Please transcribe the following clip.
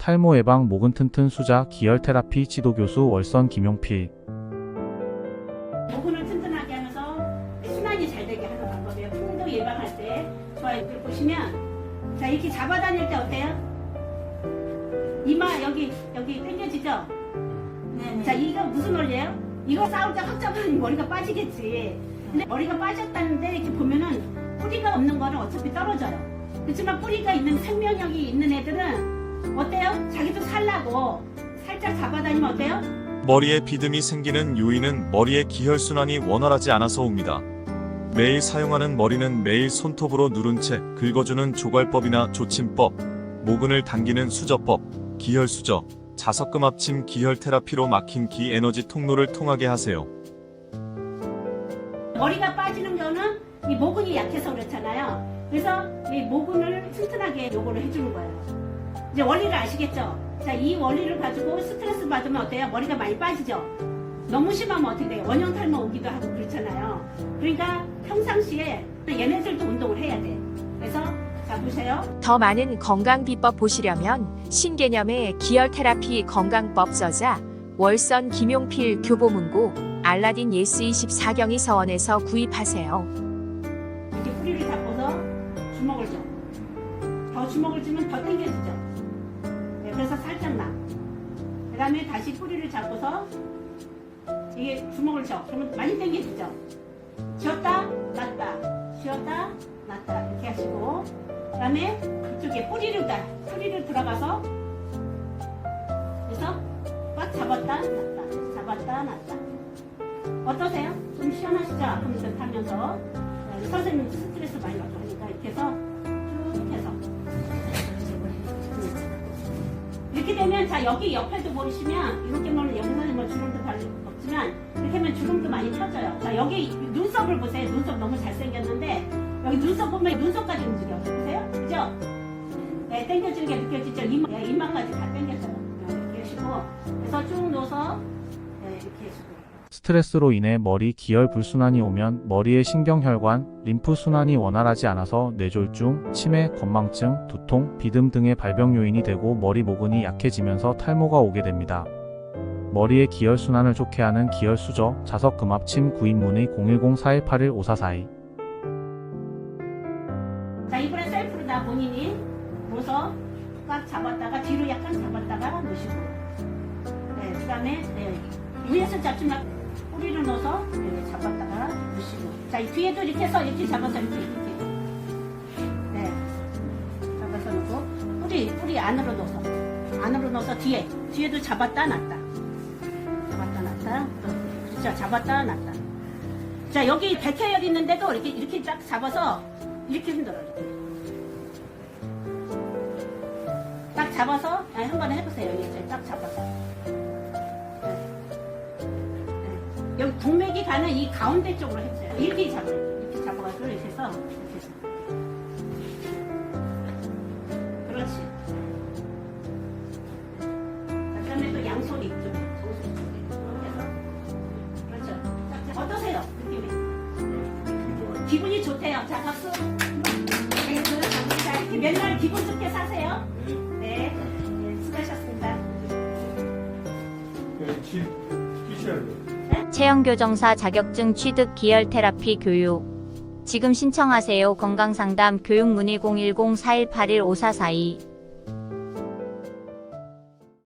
탈모 예방 모근 튼튼 수자 기혈 테라피 지도 교수 월선 김용필 모근을 튼튼하게 하면서 순환이 잘 되게 하는 방법이에요. 풍도 예방할 때 좋아요. 이렇게 보시면 자 이렇게 잡아 다닐 때 어때요? 이마 여기 여기 당겨지죠? 자 이거 무슨 원리예요? 이거 싸울 때 확 잡으면 머리가 빠지겠지. 근데 머리가 빠졌다는데 이렇게 보면은 뿌리가 없는 거는 어차피 떨어져요. 그렇지만 뿌리가 있는 생명력이 있는 애들은 어때요? 자기도 살라고 살짝 잡아다니면 어때요? 머리에 비듬이 생기는 요인은 머리의 기혈순환이 원활하지 않아서 옵니다. 매일 사용하는 머리는 매일 손톱으로 누른 채 긁어주는 조괄법이나 조침법, 모근을 당기는 수저법, 기혈수저, 자석금 합침 기혈 테라피로 막힌 기 에너지 통로를 통하게 하세요. 머리가 빠지는 거는 이 모근이 약해서 그렇잖아요. 그래서 이 모근을 튼튼하게 요거를 해주는 거예요. 이제 원리를 아시겠죠? 자, 이 원리를 가지고 스트레스 받으면 어때요? 머리가 많이 빠지죠? 너무 심하면 어떻게 돼요? 원형 탈모 오기도 하고 그렇잖아요. 그러니까 평상시에 얘네들도 운동을 해야 돼. 그래서 자, 보세요. 더 많은 건강 비법 보시려면 신개념의 기혈 테라피 건강법 저자 월선 김용필 교보문고 알라딘 예스 24경이 서원에서 구입하세요. 이렇게 뿌리를 잡고서 주먹을 줘. 더 주먹을 주면 더 당겨지죠. 네, 그래서 살짝 나. 그 다음에 다시 뿌리를 잡고서 이게 주먹을 줘. 그러면 많이 당겨지죠. 쉬었다, 놨다. 쉬었다, 놨다. 이렇게 하시고. 그 다음에 이쪽에 뿌리를 가. 뿌리를 들어가서 그래서 꽉 잡았다, 놨다. 잡았다, 놨다. 어떠세요? 좀 시원하시죠? 하면서. 네, 선생님 스트레스 많이 받고 하니까 이렇게 해서 이렇게 되면 자 여기 옆에도 보시면 이렇게 보면 영상에 뭐 주름도 달 없지만 이렇게 하면 주름도 많이 펴져요. 자 여기 눈썹을 보세요. 눈썹 너무 잘생겼는데 여기 눈썹 보면 눈썹까지 움직여. 보세요. 그죠? 네 당겨지는 게 느껴지죠? 이마, 네, 이마까지 다 당겨져요. 네, 이렇게 하시고 그래서 쭉 넣어서 네, 이렇게 해주고 스트레스로 인해 머리 기혈 불순환이 오면 머리의 신경혈관, 림프 순환이 원활하지 않아서 뇌졸중, 치매, 건망증, 두통, 비듬 등의 발병 요인이 되고 머리 모근이 약해지면서 탈모가 오게 됩니다. 머리의 기혈 순환을 좋게 하는 기혈 수저, 자석 금합침 구입 문의 010-4181-5442 자 이번엔 셀프로 다 본인이 놓아서 꽉 잡았다가 뒤로 약간 잡았다가 놓으시고 네, 그 다음에 네, 위에서 잡지 말고 뿌리를 넣어서 이렇게 잡았다가 놓으시고 자 이 뒤에도 이렇게 해서 이렇게 잡아서 이렇게 이렇게. 네. 잡아서 놓고 뿌리 뿌리 안으로 넣어서. 안으로 넣어서 뒤에. 뒤에도 잡았다 놨다. 잡았다 놨다. 또 그렇죠. 잡았다 놨다. 자 여기 백혈 있는데도 이렇게 이렇게 딱 잡아서 이렇게 흔들어 이렇게. 딱 잡아서 한 번에 해보세요. 이렇게 딱 잡아서 여기 동맥이 가는 이 가운데 쪽으로 해보세요 이렇게 잡아요 이렇게 잡아가지고 이렇게 해서 이렇게 해서 그렇지 자, 그다음에 또 양손 해서 그렇죠 어떠세요 느낌이 기분이 좋대요. 자, 박수. 알겠어요? 자, 이렇게 맨날 기분 좋게 사세요. 네. 네, 수고하셨습니다. 체형교정사 자격증 취득 기혈 테라피 교육. 지금 신청하세요. 건강상담 교육 문의 010-4181-5442.